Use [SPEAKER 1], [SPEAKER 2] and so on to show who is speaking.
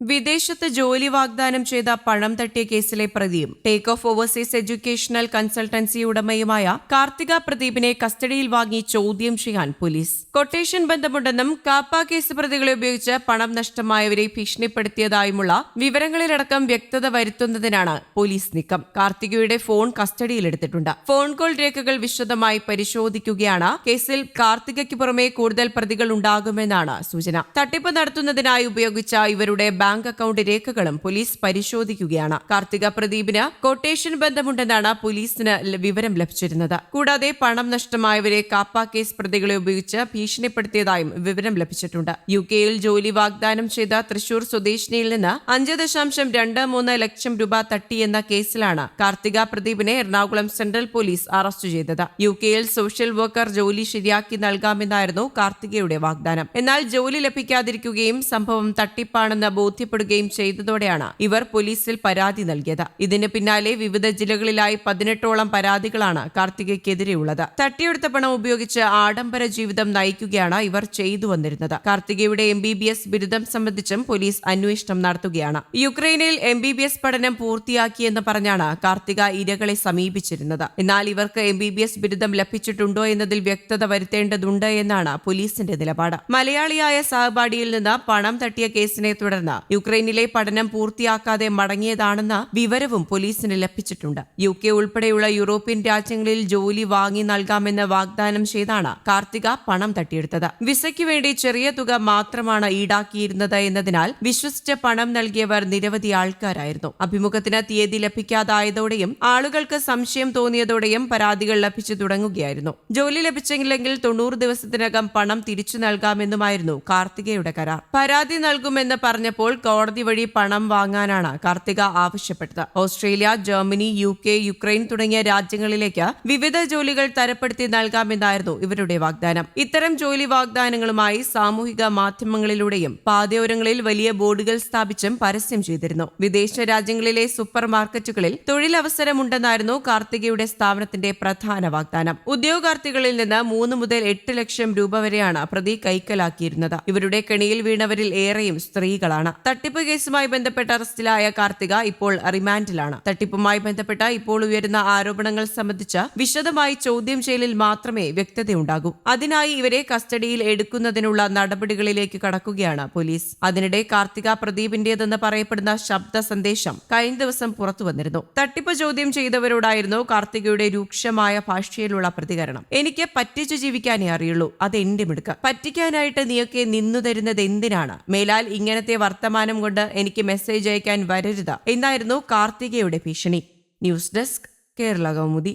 [SPEAKER 1] വിദേശത്ത് ജോലി വാഗ്ദാനം ചെയ്ത പണം തട്ടിയ കേസിലെ പ്രതിയും take off overseas educational consultancy ഉടമയുമായ Karthika പ്രദീപിനെ കസ്റ്റഡിയിൽ വാങ്ങി ചോദ്യം ചെയ്യാൻ പോലീസ്. കൊട്ടേഷൻ ബന്ധമുണ്ടെന്നും കാപ്പ കേസ് പ്രതികളെ ഉപയോഗിച്ച് പണം നഷ്ടമായവരെ ഭീഷണിപ്പെടുത്തിയതായുമുള്ള വിവരങ്ങളിലടക്കം വ്യക്തത വരുത്തുന്നതിനാണ് പോലീസ് നീക്കം. കാർത്തികയുടെ ഫോൺ കസ്റ്റഡിയിലെടുത്തിട്ടുണ്ട്. ഫോൺ കോൾ രേഖകൾ വിശദമായി പരിശോധിക്കുകയാണ്. കേസിൽ കാർത്തികയ്ക്ക് പുറമെ കൂടുതൽ പ്രതികൾ ഉണ്ടാകുമെന്നാണ് സൂചന. തട്ടിപ്പ് നടത്തുന്നതിനായി ഉപയോഗിച്ച ഇവരുടെ ബാങ്ക് അക്കൗണ്ട് രേഖകളും പോലീസ് പരിശോധിക്കുകയാണ്. കാർത്തിക പ്രദീപിന് കൊട്ടേഷൻ ബന്ധമുണ്ടെന്നാണ് പോലീസിന് വിവരം ലഭിച്ചിരുന്നത്. കൂടാതെ പണം നഷ്ടമായവരെ കാപ്പ കേസ് പ്രതികളെ ഉപയോഗിച്ച് ഭീഷണിപ്പെടുത്തിയതായും വിവരം ലഭിച്ചിട്ടുണ്ട്. യു കെയിൽ ജോലി വാഗ്ദാനം ചെയ്ത തൃശൂർ സ്വദേശിനിയിൽ നിന്ന് അഞ്ച് ദശാംശം രണ്ട് മൂന്ന് ലക്ഷം രൂപ തട്ടിയെന്ന കേസിലാണ് കാർത്തിക പ്രദീപിനെ എറണാകുളം സെൻട്രൽ പോലീസ് അറസ്റ്റ് ചെയ്തത്. യു കെയിൽ സോഷ്യൽ വർക്കർ ജോലി ശരിയാക്കി നൽകാമെന്നായിരുന്നു കാർത്തികയുടെ വാഗ്ദാനം. എന്നാൽ ജോലി ലഭിക്കാതിരിക്കുകയും സംഭവം തട്ടിപ്പാണെന്ന് ബോധ്യപ്പെടുകയും ചെയ്തതോടെയാണ് ഇവർ പോലീസിൽ പരാതി നൽകിയത്. ഇതിന് പിന്നാലെ വിവിധ ജില്ലകളിലായി പതിനെട്ടോളം പരാതികളാണ് കാർത്തികയ്ക്കെതിരെയുള്ളത്. തട്ടിയെടുത്ത പണം ഉപയോഗിച്ച് ആഡംബര ജീവിതം നയിക്കുകയാണ് ഇവർ ചെയ്തു വന്നിരുന്നത്. കാർത്തികയുടെ എം ബി ബി എസ് ബിരുദം സംബന്ധിച്ചും പോലീസ് അന്വേഷണം നടത്തുകയാണ്. യുക്രൈനിൽ എം ബി ബി എസ് പഠനം പൂർത്തിയാക്കിയെന്ന് പറഞ്ഞാണ് കാർത്തിക ഇരകളെ സമീപിച്ചിരുന്നത്. എന്നാൽ ഇവർക്ക് എം ബി ബി എസ് ബിരുദം ലഭിച്ചിട്ടുണ്ടോ എന്നതിൽ വ്യക്തത വരുത്തേണ്ടതുണ്ട് എന്നാണ് പോലീസിന്റെ നിലപാട്. മലയാളിയായ സഹപാഠിയിൽ നിന്ന് പണം തട്ടിയ കേസിനെ തുടർന്ന് യുക്രൈനിലെ പഠനം പൂർത്തിയാക്കാതെ മടങ്ങിയതാണെന്ന വിവരവും പോലീസിന് ലഭിച്ചിട്ടുണ്ട്. യു കെ ഉൾപ്പെടെയുള്ള യൂറോപ്യൻ രാജ്യങ്ങളിൽ ജോലി വാങ്ങി നൽകാമെന്ന് വാഗ്ദാനം ചെയ്താണ് കാർത്തിക പണം തട്ടിയെടുത്തത്. വിസയ്ക്ക് വേണ്ടി ചെറിയ തുക മാത്രമാണ് ഈടാക്കിയിരുന്നത് എന്നതിനാൽ വിശ്വസിച്ച് പണം നൽകിയവർ നിരവധി ആൾക്കാരായിരുന്നു. അഭിമുഖത്തിന് തീയതി ലഭിക്കാതായതോടെയും ആളുകൾക്ക് സംശയം തോന്നിയതോടെയും പരാതികൾ ലഭിച്ചു തുടങ്ങുകയായിരുന്നു. ജോലി ലഭിച്ചെങ്കിലെങ്കിൽ തൊണ്ണൂറ് ദിവസത്തിനകം പണം തിരിച്ചു നൽകാമെന്നുമായിരുന്നു കാർത്തികയുടെ കരാർ. പരാതി നൽകുമെന്ന് പറഞ്ഞപ്പോൾ കോടതി വഴി പണം വാങ്ങാനാണ് കാർത്തിക ആവശ്യപ്പെട്ടത്. Australia Germany U K Ukraine തുടങ്ങിയ രാജ്യങ്ങളിലേക്ക് വിവിധ ജോലികൾ തരപ്പെടുത്തി നൽകാമെന്നായിരുന്നു ഇവരുടെ വാഗ്ദാനം. ഇത്തരം ജോലി വാഗ്ദാനങ്ങളുമായി സാമൂഹിക മാധ്യമങ്ങളിലൂടെയും പാതയോരങ്ങളിൽ വലിയ ബോർഡുകൾ സ്ഥാപിച്ചും പരസ്യം ചെയ്തിരുന്നു. വിദേശ രാജ്യങ്ങളിലെ സൂപ്പർ മാർക്കറ്റുകളിൽ തൊഴിലവസരമുണ്ടെന്നായിരുന്നു കാർത്തികയുടെ സ്ഥാപനത്തിന്റെ പ്രധാന വാഗ്ദാനം. ഉദ്യോഗാർത്ഥികളിൽ നിന്ന് മൂന്ന് മുതൽ എട്ട് ലക്ഷം രൂപ വരെയാണ് പ്രതി കൈക്കലാക്കിയിരുന്നത്. ഇവരുടെ കെണിയിൽ വീണവരിൽ ഏറെയും സ്ത്രീകളാണ്. തട്ടിപ്പ് കേസുമായി ബന്ധപ്പെട്ട് അറസ്റ്റിലായ കാർത്തിക ഇപ്പോൾ റിമാൻഡിലാണ്. തട്ടിപ്പുമായി ബന്ധപ്പെട്ട ഇപ്പോൾ ഉയരുന്ന ആരോപണങ്ങൾ സംബന്ധിച്ച വിശദമായി ചോദ്യം ചെയ്യലിൽ മാത്രമേ വ്യക്തതയുണ്ടാകൂ. അതിനായി ഇവരെ കസ്റ്റഡിയിൽ എടുക്കുന്നതിനുള്ള നടപടികളിലേക്ക് കടക്കുകയാണ് പോലീസ്. അതിനിടെ കാർത്തിക പ്രദീപിന്റേതെന്ന് പറയപ്പെടുന്ന ശബ്ദ സന്ദേശം കഴിഞ്ഞ ദിവസം പുറത്തു വന്നിരുന്നു. തട്ടിപ്പ് ചോദ്യം ചെയ്തവരോടായിരുന്നു കാർത്തികയുടെ രൂക്ഷമായ ഭാഷയിലുള്ള പ്രതികരണം. എനിക്ക് പറ്റിച്ചു ജീവിക്കാനേ അറിയുള്ളൂ. അത് എന്റെ മിടുക്ക. പറ്റിക്കാനായിട്ട് നീയൊക്കെ നിന്നു തരുന്നത് എന്തിനാണ്? മേലാൽ ഇങ്ങനത്തെ വർത്തമാനം കൊണ്ട് എനിക്ക് മെസ്സേജ് അയക്കാൻ വരരുത്. എന്നായിരുന്നു കാർത്തികയുടെ ഭീഷണി. News desk Kerala Kaumudi.